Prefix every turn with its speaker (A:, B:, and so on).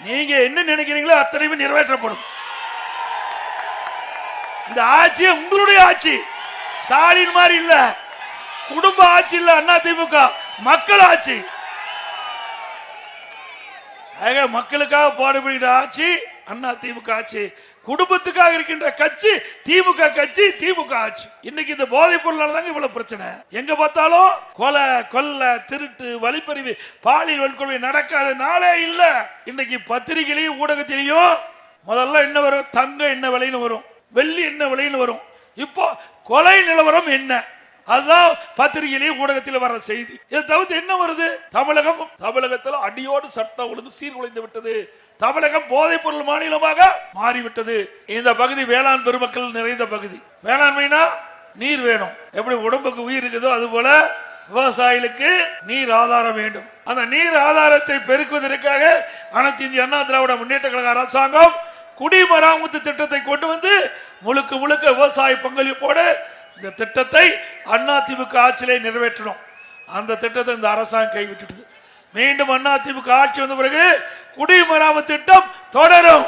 A: நீங்க என்ன நினைக்கிறீங்களோ அத்தனையுமே நிறைவேற்றப்படும். இந்த ஆட்சி உங்களுடைய ஆட்சி. ஸ்டாலின் மாதிரி இல்ல. குடும்ப ஆட்சி இல்ல அண்ணா திமுக. மக்கள் ஆட்சி. மக்களுக்காக பாடுபடுகிற ஆட்சி அண்ணா திமுக ஆட்சி குடும்பத்துக்காக இருக்கின்ற கட்சி திமுக கட்சி திமுக ஆட்சி. இன்னைக்கு இந்த போதைப் பொருளால தாங்க இவ்வளவு பிரச்சனை. எங்க பார்த்தாலும் கொலை கொல்ல திருட்டு வழிப்பறிவு பாலியல் வன்கொடுமை நடக்காத நாளே இல்ல. இன்னைக்கு பத்திரிகையிலையும் ஊடகத்திலையும் முதல்ல என்ன வரும்? தங்கம் என்ன விலைன்னு வரும். வெள்ளி என்ன விலைன்னு வரும். இப்போ கொலை நிலவரம் என்ன? அதுதான் பத்திரிகையிலையும் ஊடகத்தில் வர செய்தி. இதை தவிர்த்து என்ன வருது? தமிழகம் தமிழக அடியோடு சட்டம் ஒழுங்கு சீர்குலைந்து விட்டது. தமிழகம் போதைப் பொருள் மாநிலமாக மாறிவிட்டது. இந்த பகுதி வேளாண் பெருமக்கள் நிறைந்த பகுதி. வேளாண்மைனா நீர் வேணும். எப்படி உடம்புக்கு உயிர் இருக்குதோ அது போல விவசாயிகளுக்கு நீர் ஆதாரம் வேண்டும். அந்த நீர் ஆதாரத்தை பெருக்குவதற்காக அனைத்து இந்திய அண்ணா திராவிட முன்னேற்ற கழக அரசாங்கம் குடிமராமத்து திட்டத்தை கொண்டு வந்து முழுக்க முழுக்க விவசாய பங்களிப்போடு இந்த திட்டத்தை அண்ணா ஆட்சியிலே நிறைவேற்றணும். அந்த திட்டத்தை இந்த அரசாங்கம் கைவிட்டுட்டது. மீண்டும் அண்ணா ஆட்சி வந்த பிறகு குடிமராமத்து திட்டம் தொடரும்.